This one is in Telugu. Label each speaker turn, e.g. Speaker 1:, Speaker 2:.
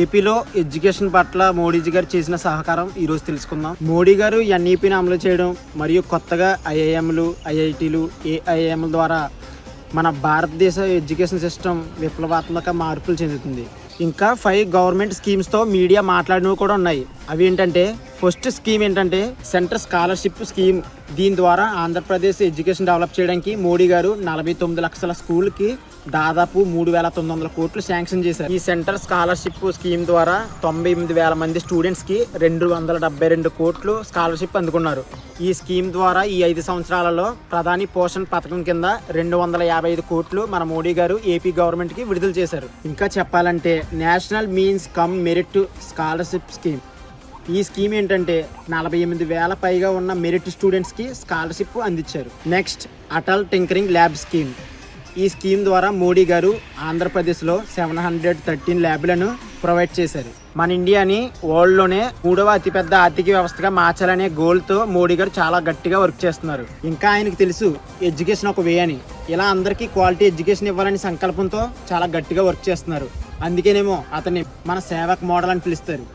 Speaker 1: ఏపీలో ఎడ్యుకేషన్ పట్ల మోడీజీ గారు చేసిన సహకారం ఈరోజు తెలుసుకుందాం. మోడీ గారు ఎన్ఈపిని అమలు చేయడం మరియు కొత్తగా ఐఐఎంలు ఐఐటీలు ఏఐఎంల ద్వారా మన భారతదేశ ఎడ్యుకేషన్ సిస్టమ్ విప్లవాత్మక మార్పులు చెందుతుంది. ఇంకా ఫైవ్ గవర్నమెంట్ స్కీమ్స్తో మీడియా మాట్లాడినవి కూడా ఉన్నాయి. అవి ఏంటంటే ఫస్ట్ స్కీమ్ ఏంటంటే సెంటర్ స్కాలర్షిప్ స్కీమ్. దీని ద్వారా ఆంధ్రప్రదేశ్ ఎడ్యుకేషన్ డెవలప్ చేయడానికి మోడీ గారు నలభై తొమ్మిది లక్షల స్కూల్కి దాదాపు మూడు వేల తొమ్మిది వందల కోట్లు శాంక్షన్ చేశారు. ఈ సెంటర్ స్కాలర్షిప్ స్కీమ్ ద్వారా తొంభై ఎనిమిది వేల మంది స్టూడెంట్స్కి రెండు వందల డెబ్బై రెండు కోట్లు స్కాలర్షిప్ అందుకున్నారు. ఈ స్కీమ్ ద్వారా ఈ ఐదు సంవత్సరాలలో ప్రధాని పోషణ్ పథకం కింద రెండు వందల యాభై ఐదు కోట్లు మన మోడీ గారు ఏపీ గవర్నమెంట్కి విడుదల చేశారు. ఇంకా చెప్పాలంటే national means cum merit scholarship scheme. ఈ స్కీమ్ ఏంటంటే నలభై ఎనిమిది వేల పైగా ఉన్న మెరిట్ స్టూడెంట్స్కి స్కాలర్షిప్ అందించారు. Next Atal tinkering lab scheme. ఈ స్కీమ్ ద్వారా మోడీ గారు ఆంధ్రప్రదేశ్లో సెవెన్ హండ్రెడ్ థర్టీన్ ల్యాబ్లను ప్రొవైడ్ చేశారు. మన ఇండియాని వరల్డ్లోనే మూడవ అతిపెద్ద ఆర్థిక వ్యవస్థగా మార్చాలనే గోల్తో మోడీ గారు చాలా గట్టిగా వర్క్ చేస్తున్నారు. ఇంకా ఆయనకు తెలుసు ఎడ్యుకేషన్ ఒక వే అని. ఇలా అందరికీ క్వాలిటీ ఎడ్యుకేషన్ ఇవ్వాలని సంకల్పంతో చాలా గట్టిగా వర్క్ చేస్తున్నారు. అందుకేనేమో అతన్ని మన సేవక్ మోడల్ అని పిలుస్తారు.